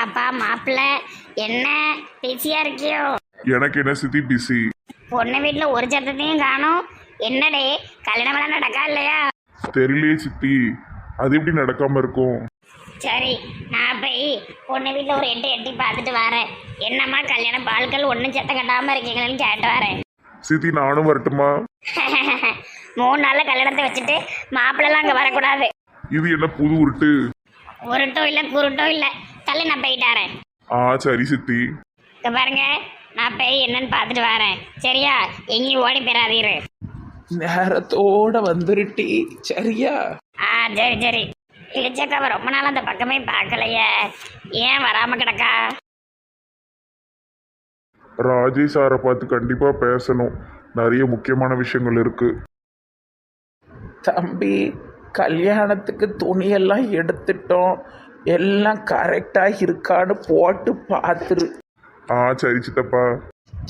வாப்பா மாப்பிள்ள என்ன? பிஸியா இருக்கியோ? எனக்கு என்ன சித்தி பிஸி? பொண்ணு வீட்டுல ஒரு சத்தத்தையும் காணும். என்னடே கல்யாணம் எல்லாம் நடக்கா இல்லையா? தெரியலையே சித்தி. அது எப்படி நடக்காம இருக்கும்? சரி நான் போய் பொண்ணு வீட்டுல ஒரு எட்டு எட்டி பார்த்துட்டு வரேன். என்னம்மா கல்யாணம் பால்கள் ஒன்றும் சத்தம் கட்டாம இருக்கீங்களேன்னு கேட்டு வரேன். சித்தி நானும் வரட்டுமா? மூணு நாள்ல கல்யாணத்தை வச்சுட்டு மாப்பிள்ளலாம் அங்க வரக்கூடாது. இது என்ன புது உருட்டு? உருட்டும் இல்லை குருட்டும் இல்லை. தள்ளி நான் போயிட்டாரேன் ஆ சரி சித்தி. இங்க பாருங்க நான் போய் என்னன்னு பார்த்துட்டு வரேன். சரியா? எங்கேயும் ஓடி போயிடாதீரு நேரத்தோட வந்துருட்டி சரியா? ஆ சரி சரி. இடிச்சக்காவை ரொம்ப நாள் அந்த பக்கமே பார்க்கலையே. ஏன் வராம கிடக்கா? ராஜேஷ் சாரை பார்த்து கண்டிப்பா பேசணும். நிறைய முக்கியமான விஷயங்கள் இருக்கு. தம்பி கல்யாணத்துக்கு துணியெல்லாம் எடுத்துட்டோம். எல்லாம் கரெக்டாக இருக்கான்னு போட்டு பார்த்துரு. ஆ சரி சித்தப்பா.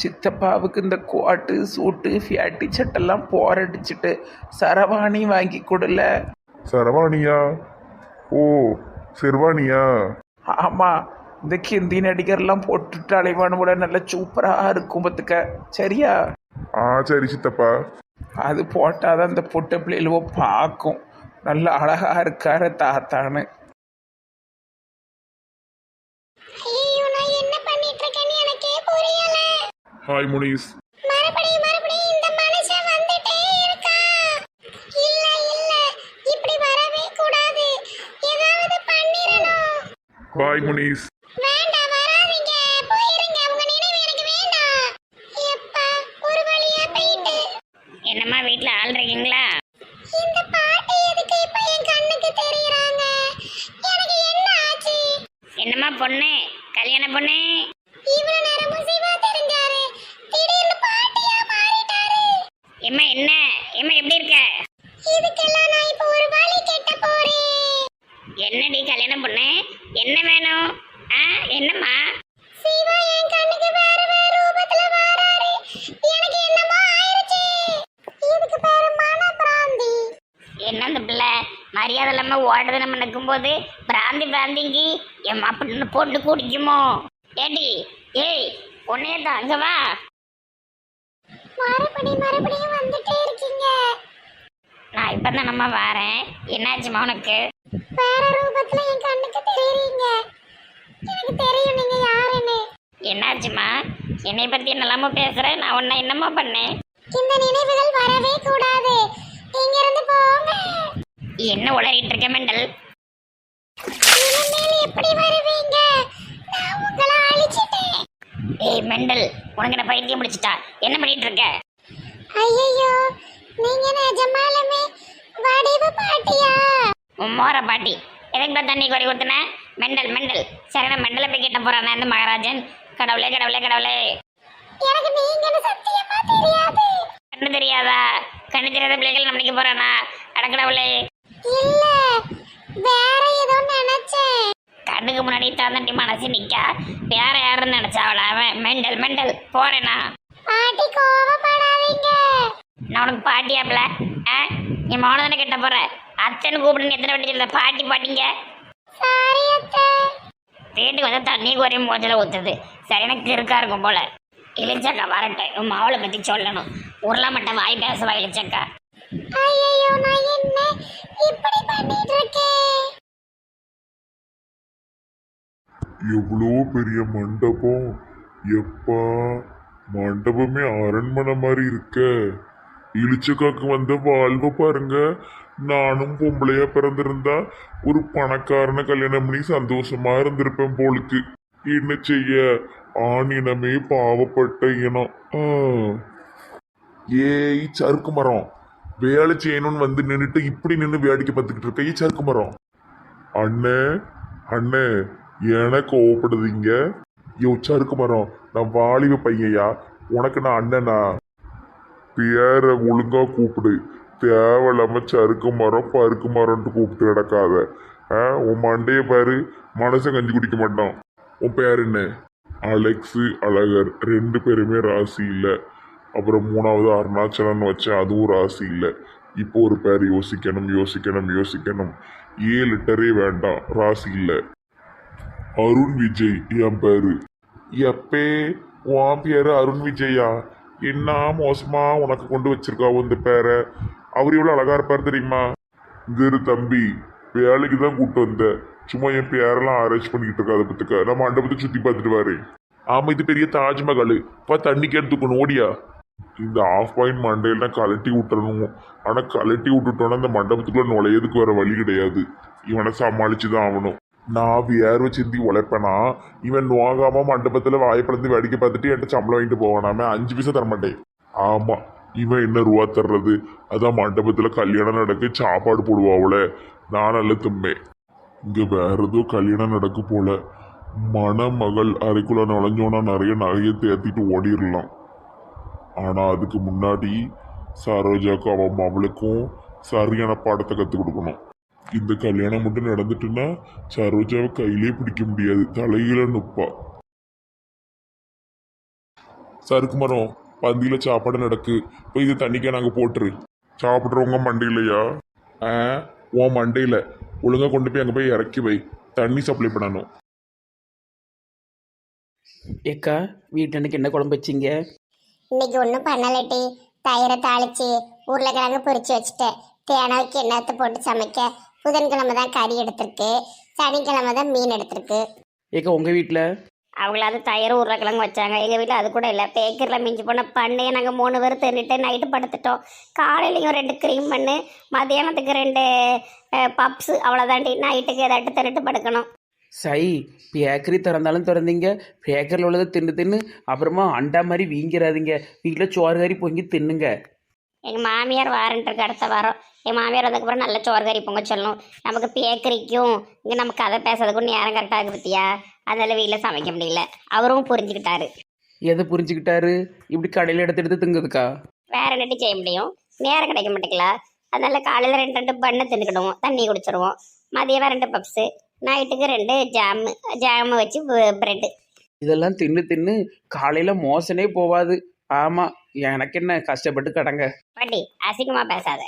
சித்தப்பாவுக்கு இந்த கோட்டு சூட்டு ஃபேட்டி சட்டெல்லாம் போரடிச்சிட்டு சரவாணி வாங்கி கொடுல. சரவாணியா? ஓ செர்வாணியா? ஆமாம் இந்த கிந்தி நடிகர்லாம் போட்டுட்டு அலைவானு கூட நல்லா சூப்பராக இருக்கும் பார்த்துக்க. சரியா? ஆ சரி சித்தப்பா. அது போட்டாதான் அந்த பொட்டை பிள்ளைகளுவோ பார்க்கும். நல்ல அழகா இருக்காரு தாத்தான்னு. ஹாய் முனிஸ் மறுபடியும் மறுபடியும் இந்த மனுஷன் வந்துட்டே இருக்கா? இல்ல இல்ல. இப்படி வரவே கூடாது. ஏதாவது பண்ணிரணும் பாய் முனிஸ் எம்மா என்ன? எம்மா எப்படி இருக்க? இதுக்கெல்லாம் நான் இப்ப ஒரு வழி கெட்ட போறேன். என்னடி கல்யாணம் பொண்ணு? என்ன வேணும்? ஆ என்னம்மா? சிவா என் கண்ணுக்கு வேற வேற ரூபத்துல வராரு. எனக்கு என்னமோ ஆயிருச்சு. இதுக்கு பேரு மன பிராந்தி என்ன அந்த பிள்ளை? மரியாதை இல்லாம ஓடுறது நம்ம நிற்கும்போது பிராந்தி பிராந்திங்கி என் அப்படின்னு போட்டு குடிக்குமோ? ஏடி ஏய் உன்னையே தான் அங்க வா. மறுபடி மறுபடியும் வந்துட்டே இருக்கீங்க. நான் இப்பதான் நம்ம வரேன். என்னாச்சுமா உனக்கு? வேற ரூபத்துல என் கண்ணுக்கு தெரியுறீங்க. எனக்கு தெரியும் நீங்க யாருன்னு. என்னாச்சுமா என்னை பத்தி என்னலாமோ பேசுற? நான் உன்னை என்னமா பண்ணேன்? இந்த நினைவுகள் வரவே கூடாது. இங்க இருந்து போங்க. என்ன உளறிட்டு இருக்க மெண்டல்? இனிமேல் எப்படி வருவீங்க? நான் உங்களை ஏய் மெண்டல் உனக்கு என்ன பைத்தியம் முடிச்சிட்டா என்ன பண்ணிட்டு இருக்க? ஐயோ நீங்க நிஜமாலுமே வடிவு பாட்டியா? மோர பாட்டி. எதுக்கு தண்ணி குறை ஊத்துன மெண்டல் மெண்டல். சரி நான் மெண்டலை போய் கிட்ட போறானே இந்த மகாராஜன். கடவுளே கடவுளே கடவுளே. எனக்கு நீங்கன்னு சத்தியமா தெரியாது? கண்ணு தெரியாதா? கண்ணு தெரியாத பிள்ளைகள் நம்மளுக்கு போறானா? அடக்கடவுளே இல்ல வேற கண்ணுக்கு முன்னாடி தாந்தட்டி மனசு நிக்கா. வேற யாருன்னு நினைச்சா அவள அவன் மெண்டல் மெண்டல். போறேனா? பாட்டி கோவப்படாதீங்க. நான் உனக்கு பாட்டியாப்ல ஆ? நீ மௌனம் தானே கெட்ட போற? அத்தைன்னு கூப்பிடுன்னு எத்தனை வாட்டி சொல்ல பாட்டி பாட்டிங்க. சாரி அத்தை. வீட்டுக்கு வந்து தண்ணி குறையும் மோஜல ஊத்துது. சரி எனக்கு இருக்கா இருக்கும் போல. இளிச்சக்கா வரட்டும் உன் மாவளை பத்தி சொல்லணும். உருளாமட்ட வாய் பேசவா இளிச்சக்கா? ஐயோ நான் என்ன இப்படி பண்ணிட்டு இருக்கேன்? எவ்வளோ பெரிய மண்டபம்? எப்பா மண்டபமே அரண்மனை மாதிரி இருக்க. இழிச்சக்காக்கு வந்த வாழ்வை பாருங்க. நானும் பொம்பளையா பிறந்திருந்தா ஒரு பணக்காரனை கல்யாணம் பண்ணி சந்தோஷமா இருந்திருப்பேன் போலுக்கு. என்ன செய்ய? ஆணினமே பாவப்பட்ட இனம். ஏய் சறுக்கு மரம். வேலை செய்யணும்னு வந்து நின்றுட்டு இப்படி நின்று வேடிக்கை பார்த்துக்கிட்டு இருக்க. ஏய் சறுக்கு மரம். அண்ணே அண்ணே ஏன கோவப்படுதீங்க? யோ சறுக்கு மரம் நான் வாலிப பையன்யா உனக்கு நான் அண்ணனா? பேரை ஒழுங்கா கூப்பிடு. தேவையில்லாம சறுக்கு மரம் பருக்கு மரம்ட்டு கூப்பிட்டு கிடக்காத ஆ உன் மண்டைய பாரு மனசை கஞ்சி குடிக்க மாட்டான். உன் பேர் என்ன? அலெக்ஸு அழகர். ரெண்டு பேருமே ராசி இல்லை. அப்புறம் மூணாவது அருணாச்சலன் வச்சேன் அதுவும் ராசி இல்லை. இப்போ ஒரு பேர் யோசிக்கணும் யோசிக்கணும் யோசிக்கணும். ஏ லிட்டரே வேண்டாம் ராசி இல்லை. அருண் விஜய் என் பேரு. எப்பே உன் பேரு அருண் விஜயா? என்ன மோசமா உனக்கு கொண்டு வச்சிருக்கா இந்த பேரை? அவர் எவ்வளோ அழகா இருப்பார் தெரியுமா? இங்க தம்பி. வேலைக்கு தான் கூப்பிட்டு வந்த. சும்மா என் பேரெல்லாம் அரேஞ்ச் பண்ணிக்கிட்டு இருக்கா அதை பத்துக்க. நம்ம மண்டபத்தை சுத்தி பார்த்துட்டு வரேன் ஆமா இது பெரிய தாஜ்மஹால். இப்போ தண்ணிக்கு எடுத்துக்கணும். ஓடியா. இந்த ஆஃப் பாயிண்ட் மண்டையெல்லாம் கலட்டி விட்டுறணும் ஆனால் கலட்டி விட்டுட்டோன்னா அந்த மண்டபத்துக்குள்ள நுழையதுக்கு வர வழி கிடையாது. இவனை சமாளிச்சு தான் ஆகணும். நான் வேறு சிந்தி உழைப்பேனா? இவன் நோகாம மண்டபத்தில் வாய்ப்பிழந்து வேடிக்கை பார்த்துட்டு என்கிட்ட சம்பளம் வாங்கிட்டு போவானாமே அஞ்சு பைசா தரமாட்டேன் ஆமாம் ஆமா இவன் என்ன ரூபா தர்றது? அதான் மண்டபத்தில் கல்யாணம் நடக்கு சாப்பாடு போடுவாவுல நான் நல்ல தும்பேன் இங்கே வேற ஏதோ கல்யாணம் நடக்கு போல. மணமகள் அறைக்குள்ள நுழைஞ்சோன்னா நிறைய நகையை தேர்த்திட்டு ஓடிடலாம். ஆனால் அதுக்கு முன்னாடி சரோஜாக்கும் அவன் அவளுக்கும் சரியான பாடத்தை கற்றுக் கொடுக்கணும். இந்த கல்யாணம் மட்டும் நடந்துட்டுன்னா சரோஜாவை கையிலே பிடிக்க முடியாது தலையில நுப்பா. சறுக்கு மரம் பந்தியில சாப்பாடு நடக்கு. போய் இது தண்ணிக்கே நாங்கள் போட்டுரு. சாப்பிட்றவங்க மண்டையிலையா? ஆ உன் மண்டையில. ஒழுங்கா கொண்டு போய் அங்கே போய் இறக்கி வை. தண்ணி சப்ளை பண்ணணும். ஏக்கா வீட்டு அன்னைக்கு என்ன குழம்பு வச்சிங்க? இன்னைக்கு ஒன்றும் பண்ணலட்டி தயிரை தாளிச்சு உருளைக்கிழங்கு பொரிச்சு வச்சுட்டேன். தேனாவுக்கு எண்ணத்தை போட்டு சமைக்க? புதன்கிழமை தான் கறி எடுத்திருக்கு சனிக்கிழமை தான் மீன் எடுத்திருக்கு. ஏக்கா உங்கள் வீட்டில் அவங்களாவது தயிர் உருளைக்கிழங்கு வச்சாங்க. எங்கள் வீட்டில் அது கூட இல்லை. பேக்கரில் மிஞ்சி போன பண்ணையை நாங்கள் மூணு பேர் தின்னுட்டு நைட்டு படுத்துட்டோம். காலையிலையும் ரெண்டு க்ரீம் பண்ணு மதியானத்துக்கு ரெண்டு பப்ஸு அவ்வளோதாண்டி நைட்டுக்கு ஏதாட்டு தின்னுட்டு படுக்கணும். சை பேக்கரி திறந்தாலும் திறந்தீங்க. பேக்கரியில் உள்ளதை தின்னு தின்னு அப்புறமா அண்டா மாதிரி வீங்கிறாதீங்க வீட்டில் சோறு கறி பொங்கி தின்னுங்க. எங்கள் மாமியார் வாரன்ட்டுருக்கு அடுத்த வாரம். என் மாமியார் வந்ததுக்கப்புறம் நல்ல சோறு கறி பொங்க சொல்லணும். நமக்கு பேக்கரிக்கும் இங்கே நம்ம கதை பேசுறதுக்கும் நேரம் கரெக்டாக இருக்கு பத்தியா? அதனால வீட்டில் சமைக்க முடியல. அவரும் புரிஞ்சுக்கிட்டாரு. எதை புரிஞ்சுக்கிட்டாரு? இப்படி கடையில் எடுத்து எடுத்து திங்குதுக்கா வேற என்னட்டி செய்ய முடியும்? நேரம் கிடைக்க மாட்டேங்களா? அதனால காலையில் ரெண்டு ரெண்டு பண்ணை தின்னுக்கிடுவோம். தண்ணி குடிச்சிருவோம். மதியம் ரெண்டு பப்ஸு நைட்டுக்கு ரெண்டு ஜாமு ஜாமு வச்சு பிரெட்டு இதெல்லாம் தின்னு தின்னு காலையில் மோசனே போவாது. ஆமாம் எனக்கு என்ன கஷ்டப்பட்டு கடங்க. பாட்டி அசிங்கமாக பேசாத.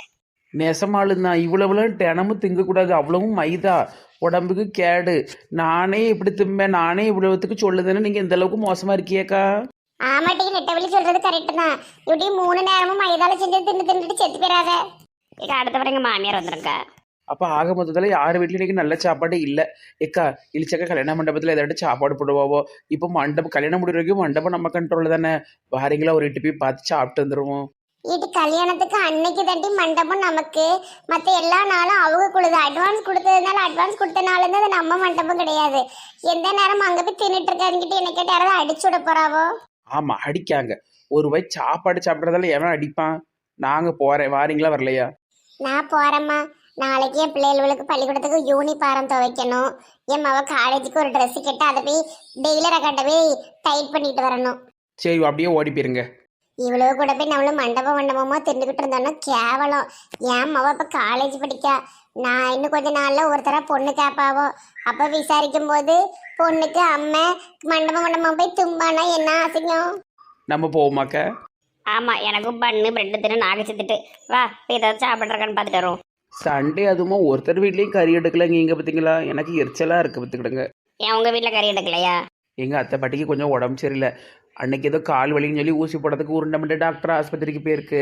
நெசமாளுந்தான் தான் இவ்வளவுலாம் தினமும் திங்கக்கூடாது. அவ்வளவும் மைதா. உடம்புக்கு கேடு. நானே இப்படி திம்பேன். நானே இவ்வளவுத்துக்கு சொல்லுதுன்னு நீங்கள் இந்த அளவுக்கு மோசமாக இருக்கியேக்கா? ஆமாட்டி நெட்டவழி சொல்றது கரெக்டு தான். இப்படி மூணு நேரமும் மைதால செஞ்சு தின்னு தின்னுட்டு செத்து போயிடாத அடுத்த எங்கள் மாமியார் வந்துருக்கா அப்போ ஆக மொத்தத்தில் யார் வீட்லையும் நல்ல சாப்பாடு இல்லை. ஏக்கா இழிச்சக்கா கல்யாண மண்டபத்தில் ஏதாட்டு சாப்பாடு போடுவாவோ? இப்போ மண்டபம் கல்யாணம் முடிகிற வரைக்கும் மண்டபம் நம்ம கண்ட்ரோலில் தானே. வாரீங்களா ஒரு எட்டு போய் பார்த்து சாப்பிட்டு வந்துடுவோம் வீட்டு கல்யாணத்துக்கு அன்னைக்கு தண்டி மண்டபம் நமக்கு. மற்ற எல்லா நாளும் அவங்க கொடுது அட்வான்ஸ் கொடுத்ததுனால அட்வான்ஸ் கொடுத்தனால அது நம்ம மண்டபம் கிடையாது. எந்த நேரம் அங்கே போய் தின்னுட்டு இருக்காதுங்கிட்ட என்ன கேட்டு யாராவது அடிச்சு விட போறாவோ? ஆமாம் அடிக்காங்க. ஒரு வாய் சாப்பாடு சாப்பிட்றதால எவன் அடிப்பான்? நாங்கள் போகிறேன் வாரீங்களா வரலையா? நான் போறேம்மா. நாளைக்கு என் பிள்ளைகளுக்கு பள்ளிக்கூடத்துக்கு யூனிஃபாரம் துவைக்கணும். என் மவ காலேஜுக்கு ஒரு Dress கேட்டு அதை போய் டெய்லரை கட்ட போய் டைட் பண்ணிட்டு வரணும். சரி அப்படியே ஓடி போயிருங்க. இவ்வளவு கூட போய் நம்மளும் மண்டபம் மண்டபமா தின்னுக்கிட்டு இருந்தோம்னா கேவலம். என் மவ இப்ப காலேஜ் படிக்கா. நான் இன்னும் கொஞ்ச நாள்ல ஒருத்தர பொண்ணு கேப்பாவோ. அப்ப விசாரிக்கும் போது பொண்ணுக்கு அம்மை மண்டபம் மண்டபம் போய் தும்பானா என்ன அசிங்கம்? நம்ம போவோமாக்க ஆமா எனக்கும் பண்ணு பிரெட் தின்னு நாக செத்துட்டு. வா போய் ஏதாவது சாப்பிட்றக்கான்னு பார்த்துட்டு வரும் சண்டே அதுவுமா ஒருத்தர் வீட்லேயும் கறி எடுக்கலைங்க. இங்கே பார்த்தீங்களா எனக்கு எரிச்சலாக இருக்குது பார்த்துக்கிடுங்க ஏன் உங்க வீட்டுல கறி எடுக்கலையா? எங்கள் அத்தை பாட்டிக்கு கொஞ்சம் உடம்பு சரியில்லை. அன்னைக்கு ஏதோ கால் வலின்னு சொல்லி ஊசி போடுறதுக்கு உருண்டமண்ட டாக்டர் ஆஸ்பத்திரிக்கு போயிருக்கு.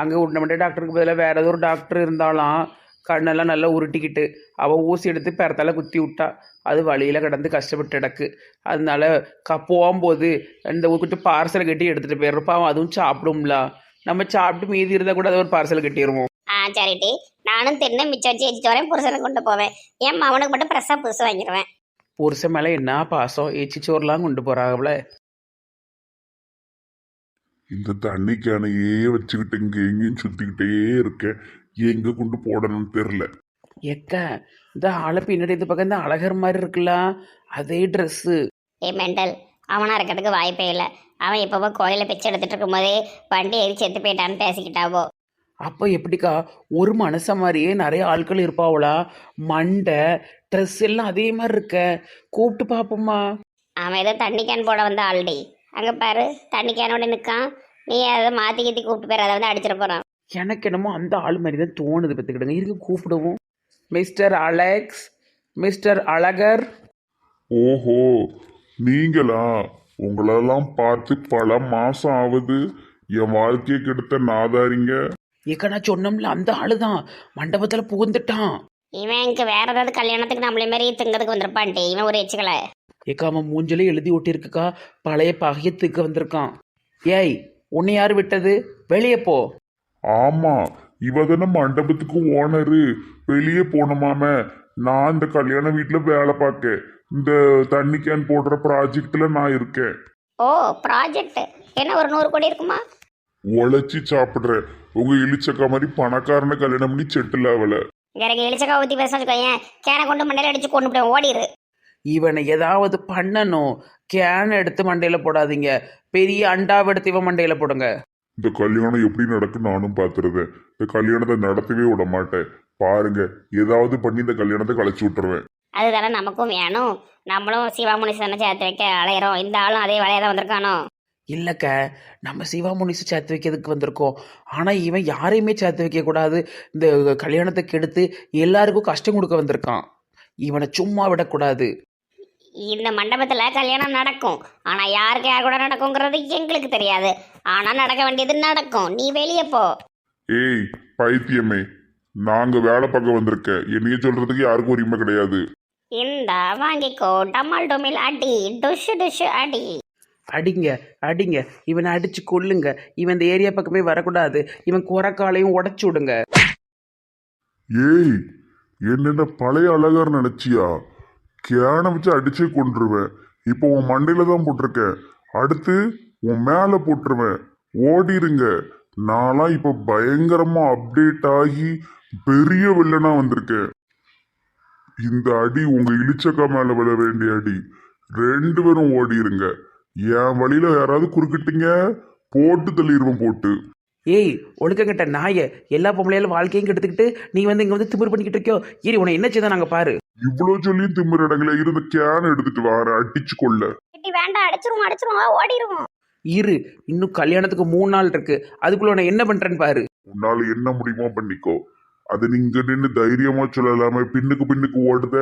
அங்கே உருண்டமண்ட டாக்டருக்கு பதிலாக வேற ஏதோ ஒரு டாக்டர் இருந்தாலாம் கண்ணெல்லாம் நல்லா உருட்டிக்கிட்டு அவள் ஊசி எடுத்து பிறத்தால குத்தி விட்டா. அது வழியில் கிடந்து கஷ்டப்பட்டு கிடக்கு. அதனால க போகும்போது இந்த ஊக்கிட்டு பார்சலை கட்டி எடுத்துகிட்டு போயிடுறோம். அதுவும் சாப்பிடும்ல. நம்ம சாப்பிட்டு மீதி இருந்தால் கூட அதை ஒரு பார்சல் கட்டிடுவோம். ஆ சரிட்டி நானும் தின்னு மிச்சம் வச்சு வச்சுட்டு வரேன் புருஷனுக்கு கொண்டு போவேன். என் மவனுக்கு மட்டும் ஃப்ரெஷ்ஷாக புதுசு வாங்கிடுவேன் புருஷன் மேலே என்ன பாசம்? ஏச்சி சோறுலாம் கொண்டு போகிறாங்கள இந்த தண்ணி கேனையே வச்சுக்கிட்டு இங்க எங்கேயும் சுத்திக்கிட்டே இருக்கேன் எங்க கொண்டு போடணும்னு தெரில எக்க இந்த ஆளை பின்னாடி இந்த பக்கம் இந்த அழகர் மாதிரி இருக்குல்ல அதே ட்ரெஸ்ஸு ஏ மெண்டல் அவனா இருக்கிறதுக்கு வாய்ப்பே இல்லை. அவன் எப்போ கோயிலில் பிச்சை எடுத்துட்டு இருக்கும்போதே வண்டி ஏறி செத்து போயிட்டான்னு பேசிக்கிட்டாவோ. அப்போ எப்படிக்கா? ஒரு மனுஷன் மாதிரியே நிறைய ஆட்கள் இருப்பாவளா? மண்டை ட்ரெஸ் எல்லாம் அதே மாதிரி இருக்க. கூப்பிட்டு பார்ப்போம்மா அவன் ஏதோ தண்ணி கேன் போட வந்த ஆல்ரெடி அங்கே பாரு தண்ணி கேனோட நிற்கான் நீ அதை மாற்றி கீத்தி கூப்பிட்டு போயிரு அதை வந்து அடிச்சிட போகிறான் எனக்கு என்னமோ அந்த ஆள் மாதிரி தான் தோணுது பார்த்துக்கிடுங்க. இருக்கு கூப்பிடுவோம். Mister Alex mister Alagar. ஓஹோ நீங்களா? உங்களெல்லாம் பார்த்து பல மாசம் ஆகுது. என் வாழ்க்கையை கெடுத்த நாதாரிங்க. ஏக்கா நான் சொன்னோம்ல அந்த ஆளு தான் மண்டபத்தில் புகுந்துட்டான். இவனுக்கு வேற ஏதாவது கல்யாணத்துக்கு நம்மளே மாதிரி திங்கிறதுக்கு வந்திருப்பான்ட்டு இவன் ஒரு எச்சுக்கலை ஏக்கா அவன் மூஞ்சிலே எழுதி ஒட்டியிருக்குக்கா. பழைய பகையத்துக்கு வந்திருக்கான். ஏய் உன்னை யார் விட்டது? வெளியே போ. ஆமா இவ தானே மண்டபத்துக்கு ஓனரு. வெளியே போனோமாம நான் இந்த கல்யாண வீட்டுல வேலை பார்க்க இந்த தண்ணி கேன் போடுற ப்ராஜெக்ட்ல நான் இருக்கேன். ஓ ப்ராஜெக்ட் என்ன ஒரு நூறு கோடி இருக்குமா? உழைச்சி சாப்பிடுறேன். உங்க இழிச்சக்கா மாதிரி பணக்காரனை கல்யாணம் பண்ணி செட்டில் ஆகல. எனக்கு எலிச்சக்கா ஊற்றி பேச வச்சுக்கோயேன் கேனை கொண்டு மண்டையில அடிச்சு கொண்டு போய் ஓடிடு இவனை ஏதாவது பண்ணணும். கேன் எடுத்து மண்டையில் போடாதீங்க. பெரிய அண்டாவை எடுத்து இவன் மண்டையில் போடுங்க. இந்த கல்யாணம் எப்படி நடக்கும் நானும் பார்த்துருவேன் இந்த கல்யாணத்தை நடத்தவே விட மாட்டேன். பாருங்க ஏதாவது பண்ணி இந்த கல்யாணத்தை கழிச்சு விட்டுருவேன். அதுதானே நமக்கும் வேணும். நம்மளும் சிவாமுனி சன்ன சேர்த்து வைக்க அலையிறோம். இந்த ஆளும் அதே வேலையை தான் வந்திருக்கானோ? இல்லைக்க நம்ம சிவா முனிசு சேர்த்து வைக்கிறதுக்கு வந்திருக்கோம். ஆனால் இவன் யாரையுமே சேர்த்து வைக்கக்கூடாது இந்த கல்யாணத்தை கெடுத்து எல்லாருக்கும் கஷ்டம் கொடுக்க வந்திருக்கான். இவனை சும்மா விடக்கூடாது. இந்த மண்டபத்தில் கல்யாணம் நடக்கும். ஆனால் யாருக்கு யார் கூட நடக்குங்கிறது எங்களுக்கு தெரியாது. ஆனால் நடக்க வேண்டியது நடக்கும். நீ வெளியே போ. ஏய் பைத்தியமே. நாங்க வேலை பார்க்க வந்திருக்கேன் என்னைய சொல்றதுக்கு யாருக்கும் உரிமை கிடையாது. இந்த வாங்கிக்கோ. டமால் டொமில் அடி. டுஷு டுஷு அடி. அடிங்க அடிங்க. இவனை அடிச்சு கொல்லுங்க. இவன் இந்த ஏரியா பக்கமே வரக்கூடாது. இவன் குறக்காலையும் உடச்சி விடுங்க. ஏய் என்னென்ன பழைய அழகார் நினைச்சியா? கேன வச்சு அடிச்சே கொண்டுருவேன் இப்போ உன் மண்டையில தான் போட்டிருக்கேன். அடுத்து உன் மேல போட்டுருவேன். ஓடிருங்க. நான்லாம் இப்போ பயங்கரமா அப்டேட் ஆகி பெரிய வில்லனா வந்திருக்கேன். இந்த அடி உங்க இழிச்சக்கா மேல விழ வேண்டிய அடி. ரெண்டு பேரும் ஓடிருங்க. என் வழியில யாராவது குறுக்கிட்டீங்க? போட்டு தள்ளிடுவேன் போட்டு. ஏய் ஒழுக்கங்கிட்ட நாய எல்லா பொம்பளையாலும் வாழ்க்கையும் கெடுத்துக்கிட்டு நீ வந்து இங்கே வந்து திமிர் பண்ணிக்கிட்டு இருக்கியோ? ஏறி உன்னை என்ன செய்தா நாங்கள் பாரு. இவ்வளோ சொல்லியும் திமிர் இடங்கள இருந்த கேன் எடுத்துட்டு வார அடிச்சு கொள்ள கட்டி வேண்டாம் அடிச்சிருவோம் அடிச்சிருவோம் ஓடிடுவோம் இரு இன்னும் கல்யாணத்துக்கு மூணு நாள் இருக்கு. அதுக்குள்ள உன்னை என்ன பண்றேன்னு பாரு. உன்னால என்ன முடியுமோ பண்ணிக்கோ. அது நீங்க நின்று தைரியமா சொல்லலாம பின்னுக்கு பின்னுக்கு ஓடுத.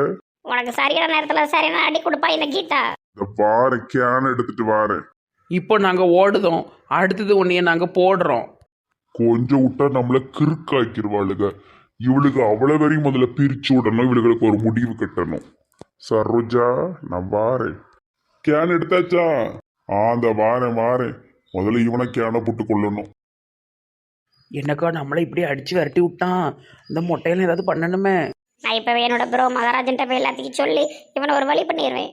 உனக்கு சரியான நேரத்தில் சரியான அடி கொடுப்பா இந்த கீதா. இந்த வார கேன் எடுத்துட்டு வாரேன் இப்போ நாங்கள் ஓடுதோம். அடுத்தது உன்னைய நாங்கள் போடுறோம். கொஞ்சம் விட்டா நம்மள கிறுக்காக்கிடுவாளுங்க இவளுக்கு அவ்வளவு வரையும் முதல்ல பிரிச்சு விடணும். இவளுகளுக்கு ஒரு முடிவு கட்டணும். சரோஜா நான் வாரேன். கேன் எடுத்தாச்சா? ஆ அந்த வாரேன் வாரேன் முதல்ல இவனை கேனை போட்டு கொள்ளணும். என்னக்கா நம்மளை இப்படி அடிச்சு விரட்டி விட்டான். இந்த மொட்டையில ஏதாவது பண்ணணுமே. நான் இப்போவே என்னோட ப்ரோ மகாராஜன்ட்ட போய் எல்லாத்தையும் சொல்லி இவனை ஒரு வழி பண்ணிடுவேன்.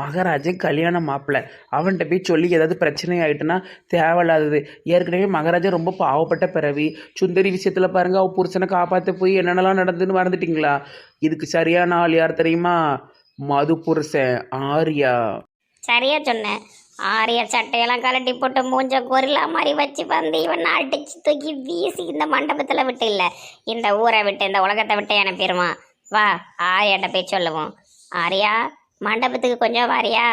மகாராஜன் கல்யாண மாப்பிள்ளை அவன்கிட்ட போய் சொல்லி ஏதாவது பிரச்சனை ஆகிட்டுனா தேவையில்லாதது. ஏற்கனவே மகாராஜா ரொம்ப பாவப்பட்ட பிறவி. சுந்தரி விஷயத்தில் பாருங்கள் அவள் புருஷனை காப்பாற்ற போய் என்னென்னலாம் நடந்துன்னு மறந்துட்டிங்களா? இதுக்கு சரியான ஆள் யார் தெரியுமா? மது புருஷன் ஆரியா. சரியா சொன்னேன் ஆரிய சட்டையெல்லாம் கலட்டி போட்டு மூஞ்ச கொரில்லா மாதிரி வச்சு வந்து இவன் அடிச்சு தூக்கி வீசி இந்த மண்டபத்தில் விட்டு இல்லை. இந்த ஊரை விட்டு இந்த உலகத்தை விட்டு அனுப்பிடுவான். வா ஆரியாட்ட போய் சொல்லுவோம். ஆரியா மண்டபத்துக்கு கொஞ்சம் வாரியா?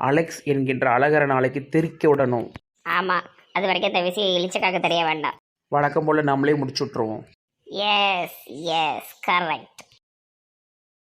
அலெக்ஸ் என்கின்ற அழகர நாளைக்கு தெரிக்க விடணும் ஆமாம் அது வரைக்கும் இந்த விஷயம் இழிச்சக்காக தெரிய வேண்டாம். வழக்கம் போல் நம்மளே முடிச்சு விட்ருவோம் எஸ் எஸ் கரெக்ட்